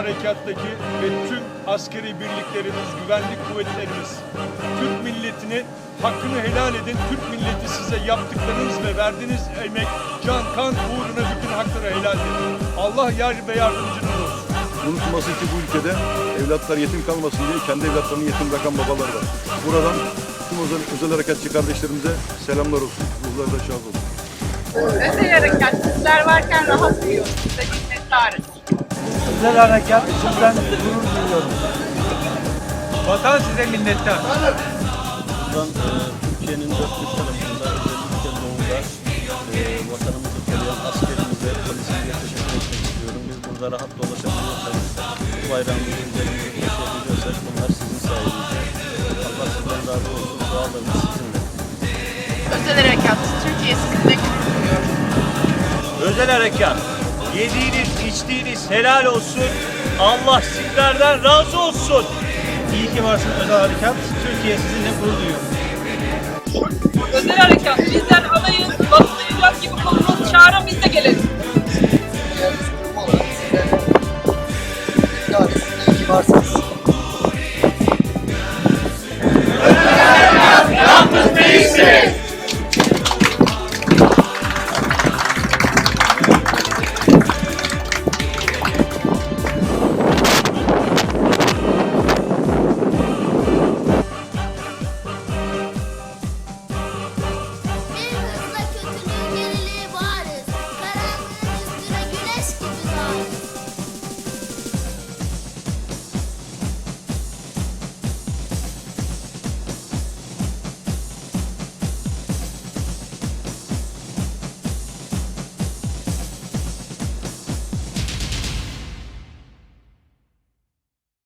harekattaki ve tüm askeri birliklerimiz, güvenlik kuvvetlerimiz, Türk milletini hakkını helal edin. Türk milleti size yaptıklarınız ve verdiğiniz emek, can, kan uğruna bütün hakları helal edin. Allah yar ve yardımcınız olsun. Unutulması ki bu ülkede evlatlar yetim kalmasın diye kendi evlatlarını yetim bırakan babalar var. Buradan tüm özel, özel harekatçı kardeşlerimize selamlar olsun. Ruhları da şad olsun. Özel harekat sizler varken rahat uyuyoruz. Size minnettarız. Özel harekat sizden gurur duyuyorum. Vatan size minnettar. Buradan e, Türkiye'nin dört bir tarafında özellikle doğuda e, vatanımızı koruyan askerimize, polisimize teşekkür etmek istiyorum. Biz burada rahat dolaşabiliyorsak, bu bayrağımızı üzerimize taşıyabiliyorsak bunlar sizin sayenizde. Allah sizden razı olsun. Dualarımız sizinle. Özel harekat Türkiye sizinle gurur duyuyor. Özel harekat. Yediğiniz, içtiğiniz helal olsun. Allah sizlerden razı olsun. İyi ki varsın özel harekat. Türkiye sizinle gurur duyuyor. Özel harekat. Bizler adayız. Bastıracak gibi kolumuz çağırın biz de gelelim. İyi ki varsınız. Özel harekat yalnız değilsiniz.